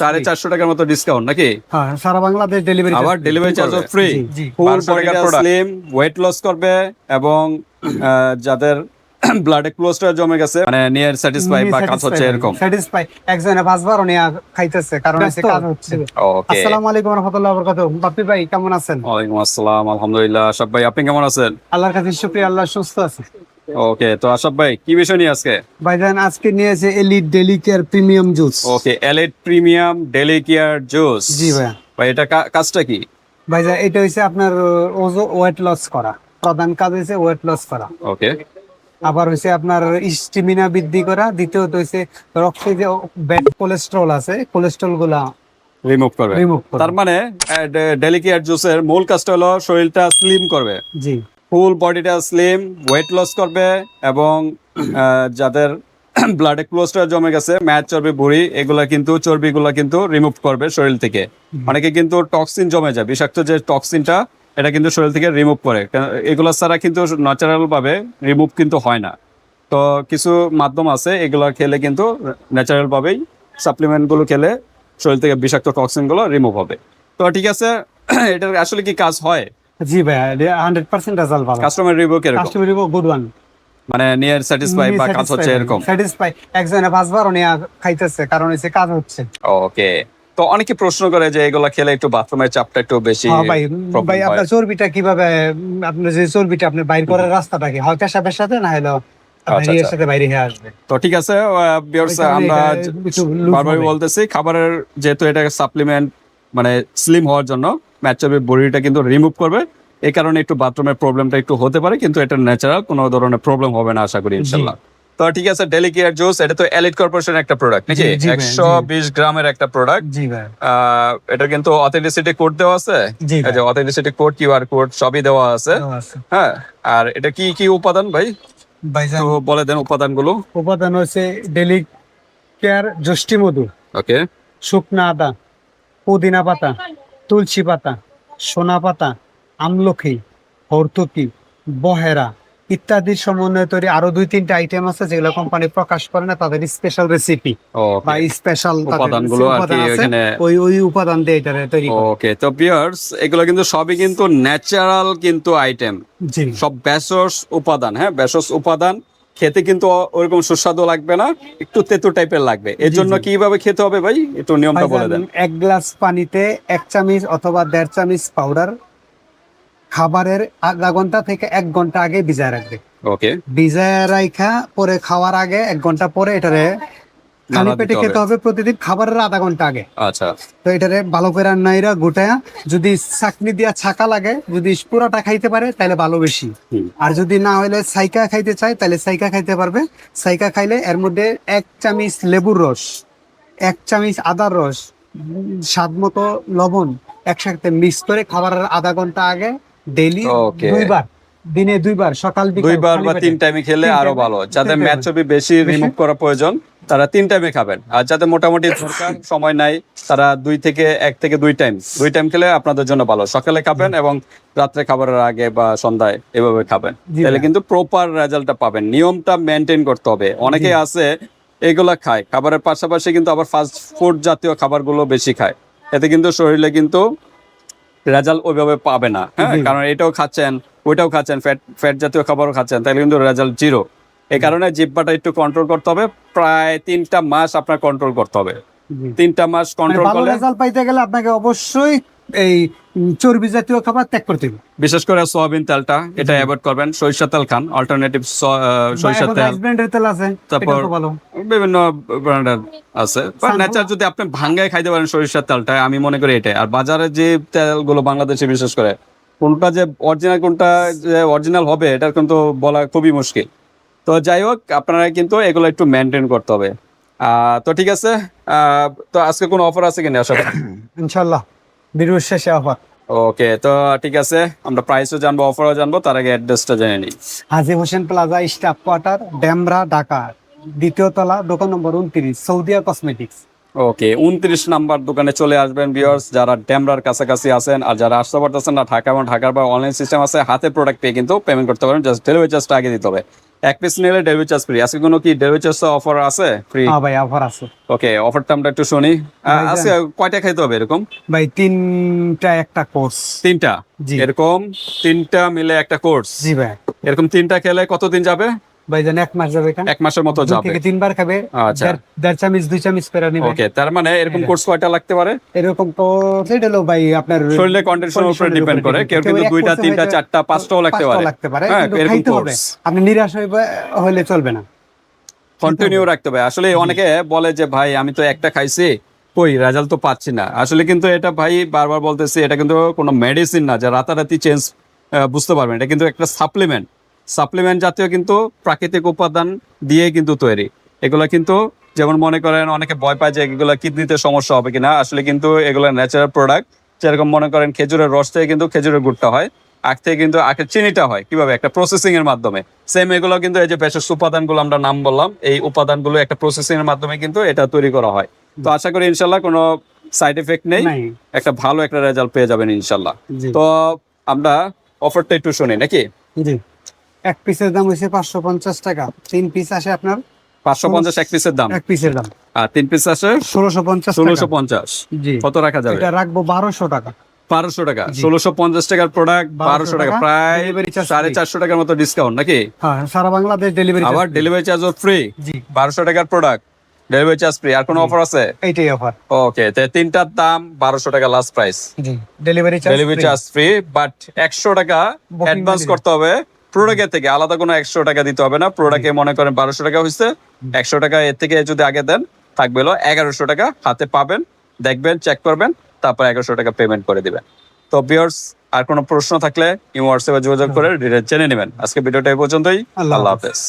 সাড়ে চারশো টাকার মতো ডিসকাউন্ট নাকি? হ্যাঁ সারা বাংলাদেশ ডেলিভারি আবার delivery charge free slim weight loss করবে এবং যাদের ব্লাডে জমে গেছে মানে নিয়ার স্যাটিসফাই বা কাজ হচ্ছে এরকম। স্যাটিসফাই একজনে পাঁচবার নিয়ে খাইতেছে কারণ হচ্ছে কাজ হচ্ছে। ওকে আসসালামু আলাইকুম রহমতুল্লাহ বরকাত বাপ্পি ভাই কেমন আছেন? ওয়ালাইকুম আসসালাম আলহামদুলিল্লাহ। আশাফ ভাই আপনি কেমন আছেন? আল্লাহর কাছে শুক্রিয়া আল্লাহ সুস্থ আছে। ওকে তো ভাই কি বিষয় নিয়ে আজকে? ভাইজান আজকে নিয়েছে elite daily care premium juice okay elite premium daily care juice জি ভাইয়া। ভাই এটা কাজটা কি? ভাইজান এটা হচ্ছে আপনার ওজো ওয়েট লস করা। প্রধান কাজ হচ্ছে ওয়েট লস করা। ওকে আবার হচ্ছে আপনার স্টিমিনা বৃদ্ধি করা। দ্বিতীয়ত হচ্ছে রক্তে যে ব্যাড কোলেস্ট্রল আছে কোলেস্ট্রলগুলা রিমুভ করবে। রিমুভ তার মানে ডেলি কেয়ার জুসের মূল কাজটা হলো শরীরটা স্লিম করবে। জি। ফুল বডিটা স্লিম ওয়েট লস করবে এবং যাদের ব্লাডে কোলেস্ট্রল জমে গেছে ম্যাচ চর্বি ভুঁড়ি এগুলা কিন্তু চর্বিগুলা কিন্তু রিমুভ করবে শরীর থেকে। অনেকে কিন্তু টক্সিন জমে যায় বিষাক্ত যে টক্সিনটা এটা কিন্তু শরীর থেকে রিমুভ করে। এগুলো ছাড়া কিন্তু ন্যাচারাল ভাবে রিমুভ কিন্তু হয় না। তো কিছু মাধ্যম আছে এগুলো খেলে কিন্তু ন্যাচারাল ভাবেই সাপ্লিমেন্টগুলো খেলে শরীর থেকে বিষাক্ত টক্সিনগুলো রিমুভ হবে। তো ঠিক আছে এটার আসলে কি কাজ হয়? জি ভাইয়া হান্ড্রেড পার্সেন্ট রেজাল্ট ভালো। কাস্টমার রিভিউ কীরকম? কাস্টমার গুড ওয়ান মানে নিয়ার স্যাটিসফাই বা কাজ হচ্ছে এরকম? স্যাটিসফাই একজনে পাঁচবার খাইতেছে কারণ হচ্ছে কাজ হচ্ছে। ওকে তো অনেকে প্রশ্ন করে যে এগুলা খেলে একটু বাথরুমের চাপটা একটু বেশি হ্যাঁ ভাই ভাই আপনার চর্বিটা কীভাবে আপনার যে চর্বিটা আপনি বাইর করার রাস্তাটা কি? হয় পেশাবের সাথে না হলো আচ্ছা, আচ্ছা। তো ঠিক আছে আমরা বারবারই বলতেছি খাবারের যেহেতু এটা সাপ্লিমেন্ট মানে স্লিম হওয়ার জন্য ম্যাচবের বডিটা কিন্তু রিমুভ করবে। এই কারণে একটু বাথরুমের প্রবলেমটা একটু হতে পারে কিন্তু এটা ন্যাচারাল কোনো ধরনের প্রবলেম হবে না আশা করি ইনশাল্লাহ তো ঠিক আছে ডেলি কেয়ার জুস এটা তো এলিট কর্পোরেশন একটা প্রোডাক্ট নাকি? একশো বিশ গ্রামের একটা প্রোডাক্ট জি ভাই। এটা কিন্তু অথেন্টিসিটি কোড দেওয়া আছে। যে অথেন্টিসিটি কোড কিউআর কোড সবই দেওয়া আছে। হ্যাঁ আর এটা কি কি উপাদান ভাই? তো বলে দেন উপাদানগুলো। উপাদান হচ্ছে ডেলি কেয়ার যষ্টি মধু। ওকে শুকনা আদা। পুদিনা পাতা তুলসী পাতা সোনা পাতা আমলখি হর্তুকি বহেরা ইত্যাদির সমন্বয়ে তৈরি আরও দুই তিনটা আইটেম আছে যেগুলো কোম্পানি প্রকাশ করে না তাদের স্পেশাল রেসিপি বা স্পেশাল উপাদানগুলো ওই ওই উপাদান দিয়ে এটা তৈরি ওকে তো পিয়ার্স এগুলো কিন্তু সবই কিন্তু ন্যাচারাল কিন্তু আইটেম জি। সব বেসস উপাদান হ্যাঁ বেসস উপাদান। খেতে কিন্তু ওরকম সুস্বাদু লাগবে না একটু তেতো টাইপের লাগবে। এর জন্য কীভাবে খেতে হবে ভাই? একটু নিয়মটা বলে দেন। এক গ্লাস পানিতে এক চামচ অথবা দেড় চামচ পাউডার খাবারের আধা ঘণ্টা থেকে এক ঘণ্টা আগে ভিজায় রাখবে। ওকে। ভিজায় রাখা পরে খাওয়ার আগে এক ঘণ্টা পরে এটারে খালি পেটে খেতে হবে। প্রতিদিন খাবারের আধা ঘণ্টা আগে। আচ্ছা। তো এটারে ভালো করে নাইরা গোটায়া যদি চাকনি দিয়া ছাকা লাগে যদি পুরাটা খাইতে পারে তাহলে ভালো বেশি। আর যদি না হলে সাইকা খাইতে চায় তাহলে সাইকা খাইতে পারবে। সাইকা খাইলে এর মধ্যে এক চামচ লেবুর রস এক চামচ আদার রস স্বাদ মতো লবণ একসাথে মিক্স করে খাবারের আধা ঘণ্টা আগে ডেইলি দুইবার দিনে দুইবার সকাল বিকাল দুইবার বা তিন টাইমে খেলে আরও ভালো। যাদের ম্যাচ ছবি বেশি রিমুভ করা প্রয়োজন তারা তিন টাইমে খাবেন। আর যাদের মোটামুটি দরকার সময় নাই তারা দুই থেকে এক থেকে দুই টাইম দুই টাইম খেলে আপনাদের জন্য ভালো। সকালে খাবেন এবং রাত্রে খাবারের আগে বা সন্ধ্যায় এভাবে খাবেন। তাহলে কিন্তু প্রপার রেজাল্টটা পাবেন। নিয়মটা মেনটেন করতে হবে। অনেকে আছে এগুলা খায়। খাবারের পাশাপাশি কিন্তু আবার ফাস্ট ফুড জাতীয় খাবারগুলো বেশি খায়। এতে কিন্তু শরীরে কিন্তু রেজাল্ট ওইভাবে পাবে না। হ্যাঁ কারণ এটাও খাচ্ছেন ওইটাও খাচ্ছেন ফ্যাট ফ্যাট জাতীয় খাবারও খাচ্ছেন তাহলে কিন্তু রেজাল্ট জিরো এই কারণে জিব্বাটা একটু কন্ট্রোল করতে হবে প্রায় তিনটা মাস আপনার কন্ট্রোল করতে হবে। তিনটা মাস মানে কন্ট্রোল করলে রেজাল্ট পাইতে গেলে আপনাকে অবশ্যই এই চর্বি জাতীয় খাবার ত্যাগ করতে হবে। বিশেষ করে সোয়াবিন তেলটা এটা অ্যাভয়েড করবেন। সরিষা তেল খান অল্টারনেটিভ সরিষা তেল। হাজবেন্ডের তেল আছে তারপর বিভিন্ন ব্র্যান্ডের আছে। Sunflower- নেচার যদি আপনি ভাঙ্গায় খাইতে পারেন সরিষার তেলটা আমি মনে করি এটাই। আর বাজারে যে তেলগুলো বাংলাদেশে বিশেষ করে কোনটা যে অরিজিনাল কোনটা যে অরিজিনাল হবে এটা কিন্তু বলা খুবই মুশকিল। তো যাই হোক আপনারা কিন্তু এগুলো একটু মেনটেন করতে হবে। তো ঠিক আছে তো আজকে কোনো অফার আছে কিনা আসলে ইনশাল্লাহ ভিডিওর শেষে অফার ওকে তো ঠিক আছে আমরা প্রাইসও জানব অফারও জানব তার আগে অ্যাড্রেসটা জেনে নিই। Haji Hossain plaza staff quarter Demra Dhaka দ্বিতীয় তলা দোকান নম্বর উনত্রিশ সৌদিয়া কসমেটিক্স ওকে উনত্রিশ নাম্বার দোকানে চলে আসবেন ভিউয়ার্স যারা ড্যামরার কাছাকাছি আছেন আর যারা আসতে পারতেছেন না ঢাকা এবং ঢাকার বা অনলাইন সিস্টেম আছে হাতে প্রোডাক্ট পেয়ে কিন্তু পেমেন্ট করতে পারেন। জাস্ট ডেলিভারি চার্জটা আগে দিতে হবে। এক পিস নিলে ডেলিভারি চার্জ ফ্রি আজকে কোনো কি ডেলিভারি চার্জ অফার আছে? ফ্রি হ্যাঁ ভাই অফার আছে। ওকে অফারটা আমরা একটু শুনি। আজকে কয়টা খাইতে হবে এরকম? ভাই তিনটা একটা কোর্স তিনটা? জি। এরকম তিনটা মিলে একটা কোর্স জি ভাই। এরকম তিনটা খেলে কতদিন যাবে? ভাই এক মাস যাবে এক মাসের মতো যাবে। থেকে তিনবার খাবে। আচ্ছা। দেড়- দেড় দুই চামিচ পেরা নিবে। ওকে তার মানে এরকম হ্যাঁ। কোর্স কয়টা লাগতে পারে? এরকম তো সেটা হলো ভাই আপনার শরীরের কন্ডিশনের উপরে ডিপেন্ড করে। কেউ কিন্তু দুইটা তিনটা চারটা পাঁচটাও লাগতে পারে। লাগতে পারে। হ্যাঁ এরকম কোর্স আপনি নিরাশ হলে চলবে না। কন্টিনিউ রাখতে হবে। আসলে অনেকে বলে যে ভাই আমি তো একটা খাইছি কই রেজাল্ট তো পাচ্ছি না। আসলে কিন্তু এটা ভাই বারবার বলতেছি এটা কিন্তু কোনো মেডিসিন না যে রাতারাতি চেঞ্জ বুঝতে পারবেন। এটা কিন্তু একটা সাপ্লিমেন্ট সাপ্লিমেন্ট জাতীয় কিন্তু প্রাকৃতিক উপাদান দিয়ে কিন্তু তৈরি। এগুলো কিন্তু যেমন মনে করেন অনেকে ভয় পায় যে এগুলো কিডনিতে সমস্যা হবে কিনা আসলে কিন্তু এগুলো ন্যাচারাল প্রোডাক্ট যেরকম মনে করেন খেজুরের রস থেকে কিন্তু খেজুরের গুড়টা হয় আখ থেকে কিন্তু আখের চিনিটা হয় কীভাবে? একটা প্রসেসিং এর মাধ্যমে। সেম এগুলো কিন্তু এই যে ভেষজ উপাদানগুলো আমরা নাম বললাম এই উপাদানগুলো একটা প্রসেসিং এর মাধ্যমে কিন্তু এটা তৈরি করা হয়। তো আশা করি ইনশাল্লাহ কোনো সাইড এফেক্ট নেই। একটা ভালো একটা রেজাল্ট পেয়ে যাবেন ইনশাল্লাহ। তো আমরা অফারটা একটু শুনি নাকি? জি। এক পিসের দাম হচ্ছে পাঁচশো পঞ্চাশ টাকা। তিন পিস আসে আপনার পাঁচশো পঞ্চাশ এক পিসের দাম? এক পিসের দাম। আর তিন পিস আছে ষোলোশো পঞ্চাশ ষোলোশো পঞ্চাশ। জি। কত রাখা যাবে? এটা রাখব বারোশো টাকা। বারোশো টাকা। ষোলোশো পঞ্চাশ টাকার প্রোডাক্ট 1200 বারোশো টাকা। প্রায় সাড়ে চারশো টাকার মতো ডিসকাউন্ট নাকি? হ্যাঁ সারা বাংলাদেশ ডেলিভারি আবার ডেলিভারি চার্জ ফ্রি জি। বারোশো টাকার প্রোডাক্ট ডেলিভারি চার্জ ফ্রি আর কোনো অফার আছে? এইটাই অফার ওকে তিনটার দাম বারোশো টাকা last price G delivery charge delivery charge free but একশো টাকা অ্যাডভান্স করতে হবে। প্রোডাক্টের থেকে আলাদা কোনো একশো টাকা দিতে হবে না। প্রোডাক্টে মনে করেন বারোশো টাকা হয়েছে একশো টাকা এর থেকে যদি আগে দেন থাকবে হলো এগারোশো টাকা। হাতে পাবেন দেখবেন চেক করবেন তারপর এগারোশো টাকা পেমেন্ট করে দিবেন। তো বিয়ার্স আর কোনো প্রশ্ন থাকলে ইউ হোয়াটসঅ্যাপে যোগাযোগ করে ডিটেল জেনে নেবেন। আজকে ভিডিওটা এই পর্যন্তই। আল্লাহ। হাফেজ।